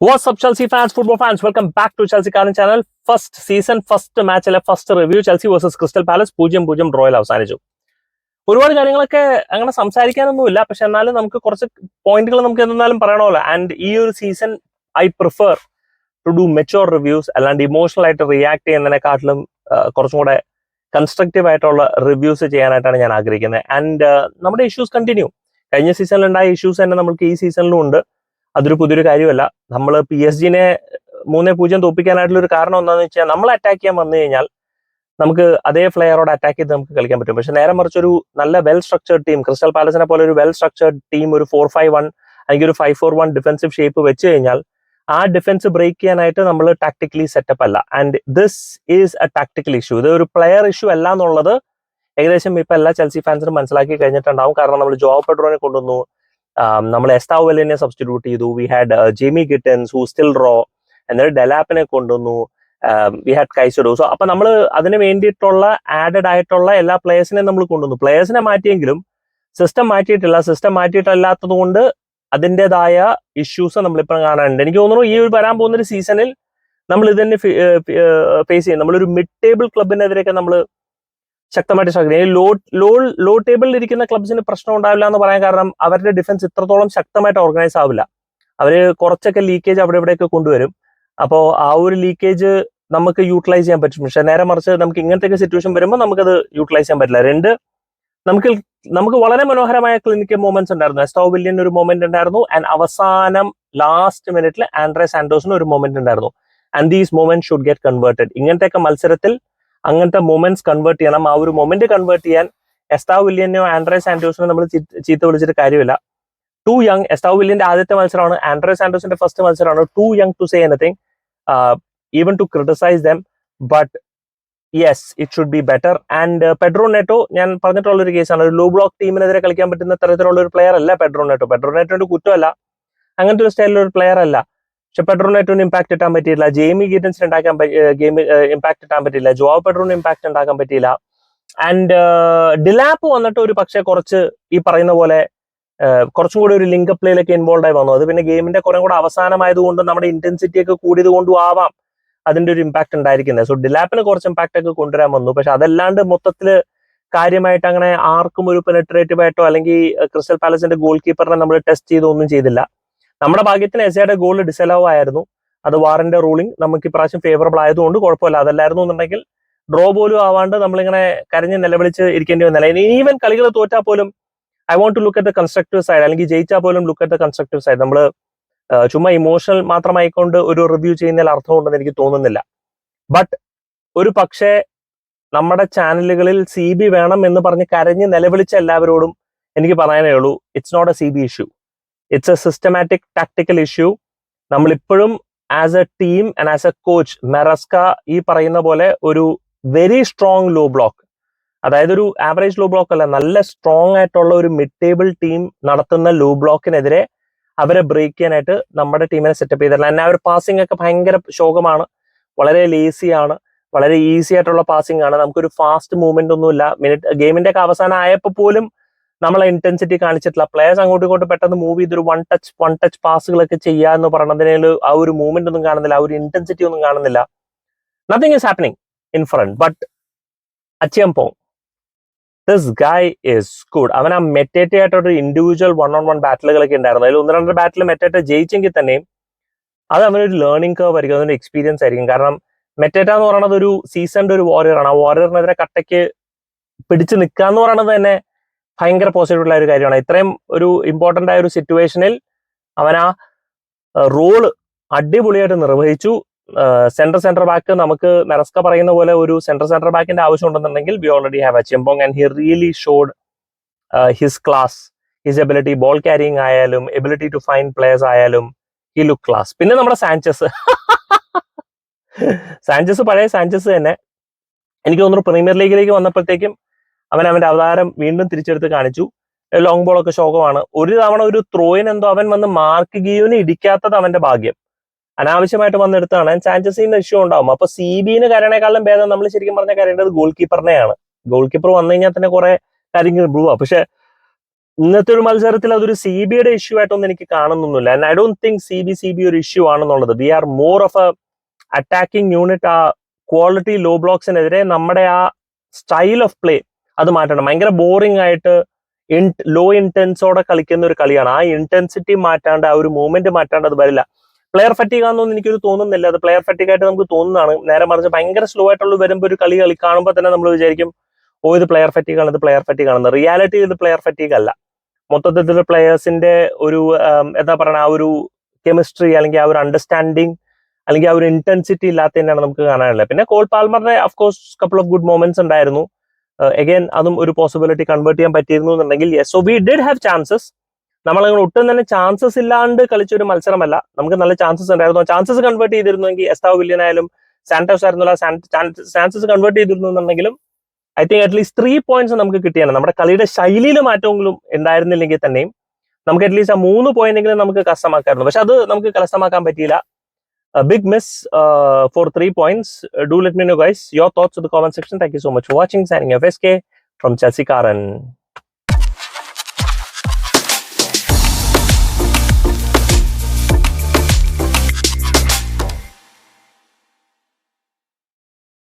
Up, Chelsea fans, football fans? Welcome back to Chelsea Garden channel. First season first മാച്ചിലെ first review Chelsea versus Crystal Palace പൂജ്യം പൂജ്യം ഡ്രോയിൽ അവസാനിച്ചു. ഒരുപാട് കാര്യങ്ങളൊക്കെ അങ്ങനെ സംസാരിക്കാനൊന്നുമില്ല. പക്ഷെ എന്നാലും നമുക്ക് കുറച്ച് പോയിന്റുകൾ നമുക്ക് എന്നാലും പറയണമല്ലോ. ആൻഡ് ഈ ഒരു season I prefer to do mature reviews അല്ലാണ്ട് ഇമോഷണൽ ആയിട്ട് റിയാക്ട് ചെയ്യുന്നതിനെക്കാട്ടിലും കുറച്ചും കൂടെ കൺസ്ട്രക്റ്റീവ് ആയിട്ടുള്ള റിവ്യൂസ് ചെയ്യാനായിട്ടാണ് ഞാൻ ആഗ്രഹിക്കുന്നത്. ആൻഡ് നമ്മുടെ ഇഷ്യൂസ് കണ്ടിന്യൂ കഴിഞ്ഞ സീസണിൽ ഉണ്ടായ ഇഷ്യൂസ് തന്നെ നമുക്ക് ഈ സീസണിലും ഉണ്ട്. അതൊരു പുതിയൊരു കാര്യമല്ല. നമ്മൾ പി എസ് ജിനെ മൂന്നേ പൂജ്യം തോപ്പിക്കാനായിട്ടുള്ള ഒരു കാരണം എന്താണെന്ന് വെച്ചാൽ നമ്മൾ അറ്റാക്ക് ചെയ്യാൻ വന്നു കഴിഞ്ഞാൽ നമുക്ക് അതേ ഫ്ലെയറോട് അറ്റാക്ക് ചെയ്ത് നമുക്ക് കളിക്കാൻ പറ്റും. പക്ഷെ നേരെ മറിച്ച് ഒരു നല്ല വെൽ സ്ട്രക്ചേർഡ് ടീം ക്രിസ്റ്റൽ പാലസിനെ പോലെ ഒരു വെൽ സ്ട്രക്ചേർഡ് ടീം ഒരു ഫോർ ഫൈവ് വൺ അല്ലെങ്കിൽ ഒരു five four one defensive shape വെച്ച് കഴിഞ്ഞാൽ ആ ഡിഫൻസ് ബ്രേക്ക് ചെയ്യാനായിട്ട് നമ്മൾ ടാക്ടിക്കലി സെറ്റപ്പ് അല്ല. And this is a tactical issue ഇത് ഒരു പ്ലെയർ ഇഷ്യൂ അല്ല എന്നുള്ളത് ഏകദേശം ഇപ്പൊ എല്ലാ ചെൽസി ഫാൻസിനും മനസ്സിലാക്കി കഴിഞ്ഞിട്ടുണ്ടാവും. കാരണം നമ്മൾ ജോബ് പെഡ്രോനെ കൊണ്ടുവന്നു. നമ്മൾ എസ്താവലിനെ സബ്സ്റ്റിറ്റ്യൂട്ട് ചെയ്തു. We had Jamie Gittens who still raw എന്നിട്ട് ഡെലാപ്പിനെ കൊണ്ടുവന്നു. വി ഹാഡ് കൈസഡോ സോ അപ്പൊ നമ്മൾ അതിന് വേണ്ടിയിട്ടുള്ള ആഡഡ് ആയിട്ടുള്ള എല്ലാ പ്ലേയേഴ്സിനെ നമ്മൾ കൊണ്ടുവന്നു. പ്ലേയേഴ്സിനെ മാറ്റിയെങ്കിലും സിസ്റ്റം മാറ്റിയിട്ടില്ല. സിസ്റ്റം മാറ്റിയിട്ടല്ലാത്തത് കൊണ്ട് അതിന്റെതായ ഇഷ്യൂസ് നമ്മളിപ്പോൾ കാണാനുണ്ട് എനിക്ക് തോന്നുന്നു ഈ ഒരു വരാൻ പോകുന്ന ഒരു സീസണിൽ നമ്മൾ ഇതന്നെ തന്നെ ഫേസ് ചെയ്യും. നമ്മളൊരു മിഡ് ടേബിൾ ക്ലബിനെതിരെയൊക്കെ നമ്മൾ ശക്തമായിട്ട് ശ്രമിക്കുന്നത് ലോ ലോ ലോ ടേബിളിൽ ഇരിക്കുന്ന ക്ലബ്സിന് പ്രശ്നം ഉണ്ടാവില്ല എന്ന് പറയാൻ കാരണം അവരുടെ ഡിഫൻസ് ഇത്രത്തോളം ശക്തമായിട്ട് ഓർഗനൈസ് ആവില്ല. അവർ കുറച്ചൊക്കെ ലീക്കേജ് അവിടെ ഇവിടെയൊക്കെ കൊണ്ടുവരും. അപ്പോൾ ആ ഒരു ലീക്കേജ് നമുക്ക് യൂട്ടിലൈസ് ചെയ്യാൻ പറ്റും. പക്ഷെ നേരെ മറിച്ച് നമുക്ക് ഇങ്ങനത്തെ സിറ്റുവേഷൻ വരുമ്പോൾ നമുക്കത് യൂട്ടിലൈസ് ചെയ്യാൻ പറ്റില്ല. രണ്ട് നമുക്ക് നമുക്ക് വളരെ മനോഹരമായ ക്ലിനിക്കൽ മൂമെന്റ്സ് ഉണ്ടായിരുന്നു. എസ്റ്റോ വില്യൻ ഒരു മൂമെന്റ് ഉണ്ടായിരുന്നു. ആൻഡ് അവസാനം ലാസ്റ്റ് മിനിറ്റിൽ ആൻഡ്രേ സാന്റോസിന് ഒരു മൂമെന്റ് ഉണ്ടായിരുന്നു. And these moment should get converted ഇങ്ങനത്തെയൊക്കെ മത്സരത്തിൽ അങ്ങനത്തെ മൊമെന്റ്സ് കൺവേർട്ട് ചെയ്യണം. ആ ഒരു മൊമെന്റ് കൺവേർട്ട് ചെയ്യാൻ എസ്താവ് വില്യനെയോ ആൻഡ്രേ സാന്റോസിനോ നമ്മൾ ചീത്ത വിളിച്ചിട്ട് കാര്യമില്ല. ടു യങ് എസ്താവ് വില്യന്റെ ആദ്യത്തെ മത്സരമാണ്. ആൻഡ്രേ സാന്റോസിന്റെ ഫസ്റ്റ് മത്സരമാണ്. Too young to say anything even to criticise them but yes it should be better and Pedro Neto ഞാൻ പറഞ്ഞിട്ടുള്ള ഒരു കേസാണ് ഒരു ലോ ബ്ലോക്ക് ടീമിനെതിരെ കളിക്കാൻ പറ്റുന്ന തരത്തിലുള്ള ഒരു പ്ലെയർ അല്ല പെഡ്രോ നെറ്റോ പെഡ്രോ നെറ്റോന്റെ കുറ്റമല്ല. അങ്ങനത്തെ ഒരു സ്റ്റൈലിലുള്ള ഒരു പ്ലെയർ അല്ല. പക്ഷെ പെഡ്രോ നെറ്റോന് ഇമ്പാക്ട് ഇട്ടാൻ പറ്റിയില്ല. ജെയിമി ഗീറ്റൻസിന് ഉണ്ടാക്കാൻ ഗെയിം ഇമ്പാക്ട് ഇട്ടാൻ പറ്റിയില്ല. ജോ പെട്രോളിന് ഇമ്പാക്ട് ഉണ്ടാക്കാൻ പറ്റിയില്ല. ആൻഡ് ഡിലാപ്പ് വന്നിട്ട് ഒരു പക്ഷേ കുറച്ച് ഈ പറയുന്ന പോലെ കുറച്ചും കൂടി ഒരു ലിങ്ക് പ്ലേയിലൊക്കെ ഇൻവോൾവ് ആയി വന്നു. അത് പിന്നെ ഗെയിമിന്റെ കുറെ കൂടെ അവസാനമായതുകൊണ്ടും നമ്മുടെ ഇന്റൻസിറ്റി ഒക്കെ കൂടിയത് ആവാം അതിന്റെ ഒരു ഇമ്പാക്ട് ഉണ്ടായിരിക്കുന്നത്. സോ ഡിലാപ്പിന് കുറച്ച് ഇമ്പാക്ട് ഒക്കെ കൊണ്ടുവരാൻ വന്നു. പക്ഷെ അതല്ലാണ്ട് മൊത്തത്തിൽ കാര്യമായിട്ട് അങ്ങനെ ആർക്കും ഒരു പെനട്രേറ്റീവ് ആയിട്ടോ അല്ലെങ്കിൽ ക്രിസ്റ്റൽ പാലസിന്റെ ഗോൾ കീപ്പറിനെ നമ്മൾ ടെസ്റ്റ് ചെയ്തോ ഒന്നും ചെയ്തില്ല. നമ്മുടെ ഭാഗ്യത്തിന് എസയുടെ ഗോൾ ഡിസലവ് ആയിരുന്നു. അത് വാറിന്റെ റൂളിംഗ് നമുക്ക് ഇപ്രാവശ്യം ഫേവറബിൾ ആയതുകൊണ്ട് കുഴപ്പമില്ല. അതല്ലായിരുന്നു എന്നുണ്ടെങ്കിൽ ഡ്രോ പോലും ആവാണ്ട് നമ്മളിങ്ങനെ കരഞ്ഞ് നിലവിളിച്ച് ഇരിക്കേണ്ടി വന്നില്ല. ഈവൻ കളികൾ തോറ്റാൽ പോലും I want to look at the constructive side അല്ലെങ്കിൽ ജയിച്ചാൽ പോലും look at the constructive side നമ്മൾ ചുമ്മാ ഇമോഷണൽ മാത്രമായിക്കൊണ്ട് ഒരു റിവ്യൂ ചെയ്യുന്നതിൽ അർത്ഥമുണ്ടെന്ന് എനിക്ക് തോന്നുന്നില്ല. ബട്ട് ഒരു പക്ഷേ നമ്മുടെ ചാനലുകളിൽ സി ബി വേണം എന്ന് പറഞ്ഞ് കരഞ്ഞ് നിലവിളിച്ച എല്ലാവരോടും എനിക്ക് പറയാനേ ഉള്ളൂ. It's not a C B issue it's a systematic tactical issue നമ്മളിപ്പോഴും as a team and as a coach Maresca ഈ പറയുന്ന പോലെ ഒരു വെരി സ്ട്രോങ് ലോ ബ്ലോക്ക് അതായത് ഒരു ആവറേജ് ലോ ബ്ലോക്ക് അല്ല നല്ല സ്ട്രോങ് ആയിട്ടുള്ള ഒരു മിഡ് ടേബിൾ ടീം നടത്തുന്ന ലോ ബ്ലോക്കിനെതിരെ അവരെ ബ്രേക്ക് ചെയ്യാനായിട്ട് നമ്മുടെ ടീമിനെ സെറ്റപ്പ് ചെയ്തിട്ടില്ല. എന്നാ ഒരു പാസിംഗ് ഒക്കെ ഭയങ്കര ശോകമാണ്. വളരെ ലേസി ആണ്. വളരെ ഈസി ആയിട്ടുള്ള പാസിംഗ് ആണ്. നമുക്കൊരു ഫാസ്റ്റ് മൂവ്മെന്റ് ഒന്നുമില്ല. മിനിറ്റ് ഗെയിമിന്റെ ഒക്കെ അവസാനം ആയപ്പോൾ പോലും നമ്മളെ ഇന്റൻസിറ്റി കാണിച്ചിട്ടില്ല. പ്ലേയേഴ്സ് അങ്ങോട്ടും ഇങ്ങോട്ടും പെട്ടെന്ന് മൂവ് ചെയ്തൊരു വൺ ടച്ച് വൺ ടച്ച് പാസുകളൊക്കെ ചെയ്യുക എന്ന് പറയുന്നതിന് ആ ഒരു മൂവ്മെന്റ് ഒന്നും കാണുന്നില്ല. ആ ഒരു ഇന്റൻസിറ്റി ഒന്നും കാണുന്നില്ല. Nothing is happening in front but Acheampong this guy is good അവൻ ആ മെറ്റേറ്റ ആയിട്ടൊരു ഇൻഡിവിജ്വൽ വൺ ഓൺ വൺ ബാറ്റിലുകളൊക്കെ ഉണ്ടായിരുന്നു. അതിൽ ഒന്ന് രണ്ട് ബാറ്റിൽ മെറ്റേറ്റ ജയിച്ചെങ്കിൽ തന്നെയും അത് അവനൊരു ലേണിംഗ് കർവ് ആയിരിക്കും. അതൊരു എക്സ്പീരിയൻസ് ആയിരിക്കും. കാരണം മെറ്റേറ്റ എന്ന് പറയുന്നത് ഒരു സീസണിന്റെ ഒരു വാറിയർ ആണ്. ആ വാരിയറിനെതിരെ കട്ടയ്ക്ക് പിടിച്ചു നിൽക്കുക എന്ന് പറയുന്നത് തന്നെ ഭയങ്കര പോസിറ്റീവ് ആയ ഒരു കാര്യമാണ്. ഇത്രയും ഒരു ഇമ്പോർട്ടന്റ് ആയ ഒരു സിറ്റുവേഷനിൽ അവൻ ആ റോൾ അടിപൊളിയായിട്ട് നിർവഹിച്ചു. സെൻട്രൽ സെന്റർ ബാക്ക് നമുക്ക് മെറസ്ക പറയുന്ന പോലെ ഒരു സെൻട്രൽ സെന്റർ ബാക്കിന്റെ ആവശ്യം ഉണ്ടെന്നുണ്ടെങ്കിൽ we already have Acheampong and he really showed his class his ability ball carrying ആയാലും എബിലിറ്റി ടു ഫൈൻ പ്ലേയേഴ്സ് ആയാലും ഹി ലുക്ക് ക്ലാസ് പിന്നെ നമ്മുടെ സാഞ്ചസ് സാഞ്ചസ് പഴയ സാഞ്ചസ് തന്നെ. എനിക്ക് തോന്നുന്നു പ്രീമിയർ ലീഗിലേക്ക് വന്നപ്പോഴത്തേക്കും അവൻ അവന്റെ അവതാരം വീണ്ടും തിരിച്ചെടുത്ത് കാണിച്ചു. ലോങ് ബോൾ ഒക്കെ ശോകമാണ്. ഒരു തവണ ഒരു ത്രോയിൻ എന്തോ അവൻ വന്ന് മാർക്ക് ഗിയുവിന് ഇടിക്കാത്തത് അവന്റെ ഭാഗ്യം. അനാവശ്യമായിട്ട് വന്നെടുത്താണ് ചാൻസസ് ചെയ്യുന്ന ഇഷ്യൂ ഉണ്ടാവും. അപ്പൊ സി ബിന് കരണേക്കാളും ഭേദം നമ്മൾ ശരിക്കും പറഞ്ഞ കരേണ്ടത് ഗോൾ കീപ്പറിനെയാണ് ഗോൾ കീപ്പർ വന്നു കഴിഞ്ഞാൽ തന്നെ കുറെ കാര്യങ്ങൾ ഇമ്പ്രൂവ് ആവും. പക്ഷെ ഇന്നത്തെ ഒരു മത്സരത്തിൽ അതൊരു സി ബിയുടെ ഇഷ്യൂ ആയിട്ടൊന്നും എനിക്ക് കാണുന്നൊന്നുമില്ല. I don't think C B C B ഒരു ഇഷ്യൂ ആണെന്നുള്ളത്. We are more of a attacking unit ആ ക്വാളിറ്റി ലോ ബ്ലോക്സിനെതിരെ നമ്മുടെ ആ സ്റ്റൈൽ ഓഫ് പ്ലേ അത് മാറ്റണം. ഭയങ്കര ബോറിംഗ് ആയിട്ട് ഇൻ ലോ ഇന്റൻസോടെ കളിക്കുന്ന ഒരു കളിയാണ്. ആ ഇന്റൻസിറ്റി മാറ്റാണ്ട് ആ ഒരു മൂവ്മെന്റ് മാറ്റാണ്ട് അത് വരില്ല. പ്ലെയർ ഫറ്റിക് ആണെന്നൊന്നും എനിക്കൊരു തോന്നുന്നില്ല. അത് പ്ലെയർ ഫറ്റിക് ആയിട്ട് നമുക്ക് തോന്നുന്നതാണ്. നേരെ മറിച്ച് ഭയങ്കര സ്ലോ ആയിട്ടുള്ള വരുമ്പോൾ ഒരു കളി കളി കാണുമ്പോൾ തന്നെ നമ്മൾ വിചാരിക്കും ഓ ഇത് പ്ലെയർ ഫറ്റിക് ആണ് ഇത് പ്ലെയർ ഫറ്റിക് ആണെന്ന്. റിയാലിറ്റി ഇത് പ്ലെയർ ഫറ്റിക് അല്ല. മൊത്തത്തിൽ പ്ലെയേഴ്സിന്റെ ഒരു എന്താ പറയുക ആ ഒരു കെമിസ്ട്രി അല്ലെങ്കിൽ ആ ഒരു അണ്ടർസ്റ്റാൻഡിങ് അല്ലെങ്കിൽ ആ ഒരു ഇന്റൻസിറ്റി ഇല്ലാത്തതിനാണ് നമുക്ക് കാണാനുള്ളത്. പിന്നെ Cole പാൽമറിന്റെ of course couple of good moments ഉണ്ടായിരുന്നു. എഗൈൻ അതും ഒരു പോസിബിലിറ്റി കൺവേർട്ട് ചെയ്യാൻ പറ്റിയിരുന്നു എന്നുണ്ടെങ്കിൽ yes so we did have chances നമ്മളങ്ങനെ ഒട്ടും തന്നെ ചാൻസസ് ഇല്ലാണ്ട് കളിച്ച ഒരു മത്സരമല്ല. നമുക്ക് നല്ല ചാൻസസ് ഉണ്ടായിരുന്നു. ചാൻസസ് കൺവേർട്ട് ചെയ്തിരുന്നെങ്കിൽ എസ്താവ് വില്യൻ ആയാലും സാന്റോസ് ആയിരുന്നില്ല ചാൻസസ് കൺവേർട്ട് ചെയ്തിരുന്നു എന്നുണ്ടെങ്കിലും I think at least three points നമുക്ക് കിട്ടിയാണ്. നമ്മുടെ കളിയുടെ ശൈലിയിൽ മാറ്റമെങ്കിലും ഉണ്ടായിരുന്നില്ലെങ്കിൽ തന്നെയും നമുക്ക് അറ്റ്ലീസ്റ്റ് ആ മൂന്ന് പോയിന്റെങ്കിലും നമുക്ക് കരസ്ഥമാക്കായിരുന്നു. പക്ഷെ അത് നമുക്ക് കരസ്ഥമാക്കാൻ പറ്റിയില്ല. a big miss uh, for three points. Uh, do let me know, guys, your thoughts in the comment section. Thank you so much for watching. Signing off SK from Chelsea Karan.